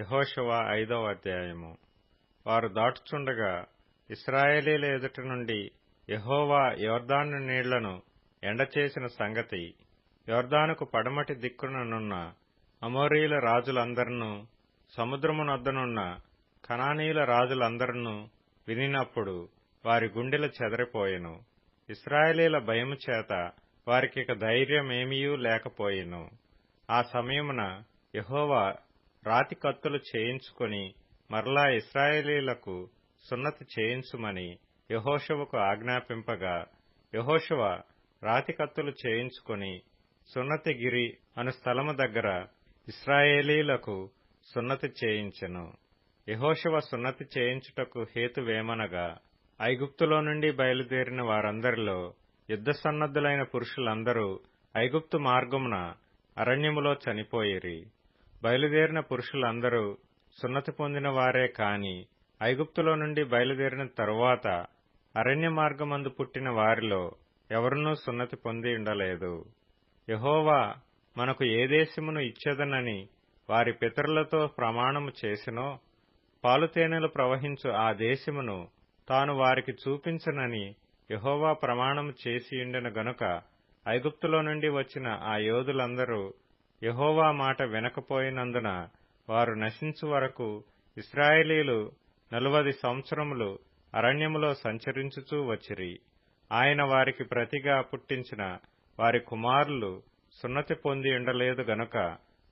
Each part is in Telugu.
యహోశవ ఐదవ అధ్యాయము. వారు దాటుచుండగా ఇస్రాయేలీల ఎదుట నుండి యహోవా యోర్దాను నీళ్ళను ఎండచేసిన సంగతి యోర్దానుకు పడమటి దిక్కుననున్న అమోరీల రాజులందరినూ సముద్రమునొద్దనున్న కనానీయుల రాజులందరినూ వినినప్పుడు వారి గుండెలు చెదరిపోయెను. ఇస్రాయేలీల భయము చేత వారికిక ధైర్యమేమీయూ లేకపోయెను. ఆ సమయమున యహోవా రాతి కత్తులు చేయించుకొని మరలా ఇస్రాయేలీలకు సున్నతి చేయించుమని యహోషువకు ఆజ్ఞాపింపగా యహోషువ రాతి కత్తులు చేయించుకొని సున్నతిగిరి అను స్థలము దగ్గర ఇస్రాయేలీలకు సున్నతి చేయించెను. యహోషువ సున్నతి చేయించుటకు హేతువేమనగా ఐగుప్తులో నుండి బయలుదేరిన వారందరిలో యుద్ధ సన్నద్ధులైన పురుషులందరూ ఐగుప్తు మార్గమున అరణ్యములో చనిపోయిరి. బయలుదేరిన పురుషులందరూ సున్నతి పొందిన వారే కాని ఐగుప్తులో నుండి బయలుదేరిన తరువాత అరణ్య మార్గమందు పుట్టిన వారిలో ఎవరునూ సున్నతి పొంది ఉండలేదు. యహోవా మనకు ఏ దేశమును ఇచ్చేదనని వారి పితరులతో ప్రమాణము చేసినో పాలుతేనెలు ప్రవహించు ఆ దేశమును తాను వారికి చూపించనని యహోవా ప్రమాణము చేసియుండెను గనుక ఐగుప్తులో నుండి వచ్చిన ఆ యోధులందరూ యహోవా మాట వినకపోయినందున వారు నశించు వరకు ఇస్రాయేలీలు నలువది సంవత్సరములు అరణ్యములో సంచరించుచూ వచ్చిరి. ఆయన వారికి ప్రతిగా పుట్టించిన వారి కుమారులు సున్నతి పొంది ఉండలేదు గనుక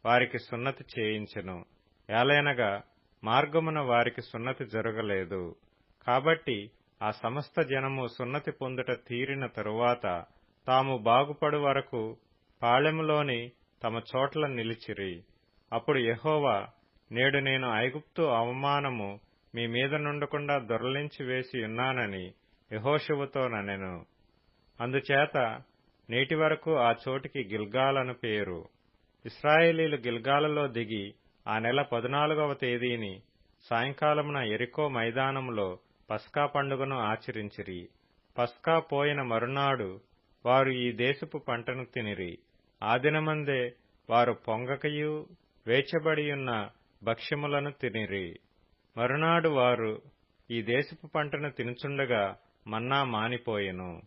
వారికి సున్నతి చేయించెను. ఏలైనగా మార్గమున వారికి సున్నతి జరగలేదు. కాబట్టి ఆ సమస్త జనము సున్నతి పొందుట తీరిన తరువాత తాము బాగుపడు వరకు పాళెములోని తమ చోట్ల నిలిచిరి. అప్పుడు యహోవా నేడు నేను ఐగుప్తు అవమానము మీ మీద నుండకుండా దొరలించి వేసి ఉన్నానని యహోశివుతో ననెను. అందుచేత నేటి వరకు ఆ చోటికి గిల్గాలను పేరు. ఇస్రాయేలీలు గిల్గాలలో దిగి ఆ నెల పద్నాలుగవ తేదీని సాయంకాలమున ఎరికో మైదానములో పస్కా పండుగను ఆచరించిరి. పస్కా పోయిన మరునాడు వారు ఈ దేశపు పంటను తినిరి. ఆ దినమందే వారు పొంగకయు వేచబడియున్న భక్ష్యములను తినిరి. మరునాడు వారు ఈ దేశపు పంటను తినుచుండగా మన్నా మానిపోయెను.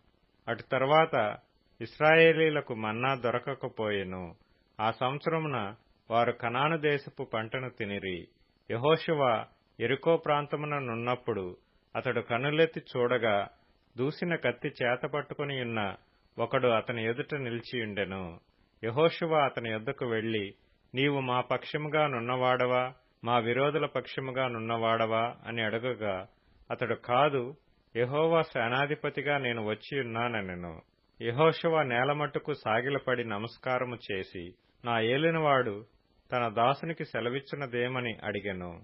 అటు తర్వాత ఇస్రాయేలీలకు మన్నా దొరకకపోయెను. ఆ సంవత్సరమున వారు కనాను దేశపు పంటను తినిరి. యహోశువ ఎరుకో ప్రాంతమున నున్నప్పుడు అతడు కనులెత్తి చూడగా దూసిన కత్తి చేత పట్టుకుని ఉన్న ఒకడు అతని ఎదుట నిలిచియుండెను. యహోశువ అతని యొద్దకు వెళ్ళి నీవు మా పక్షముగా నున్నవాడవా? మా విరోధుల పక్షముగా నున్నవాడవా? అని అడుగగా అతడు కాదు యహోవా సేనాధిపతిగా నేను వచ్చి ఉన్నానెను యహోశువ నేలమట్టుకు సాగిలపడి నమస్కారము చేసి నా ఏలినవాడు తన దాసునికి సెలవిచ్చినదేమని అడిగెను.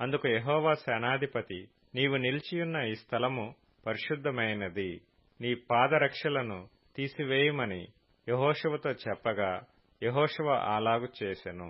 అందుకు యహోవా సేనాధిపతి నీవు నిలిచియున్న ఈ స్థలము పరిశుద్ధమైనది. నీ పాదరక్షలను తీసివేయమని యహోశువతో చెప్పగా యహోశవ అలాగు చేసెను.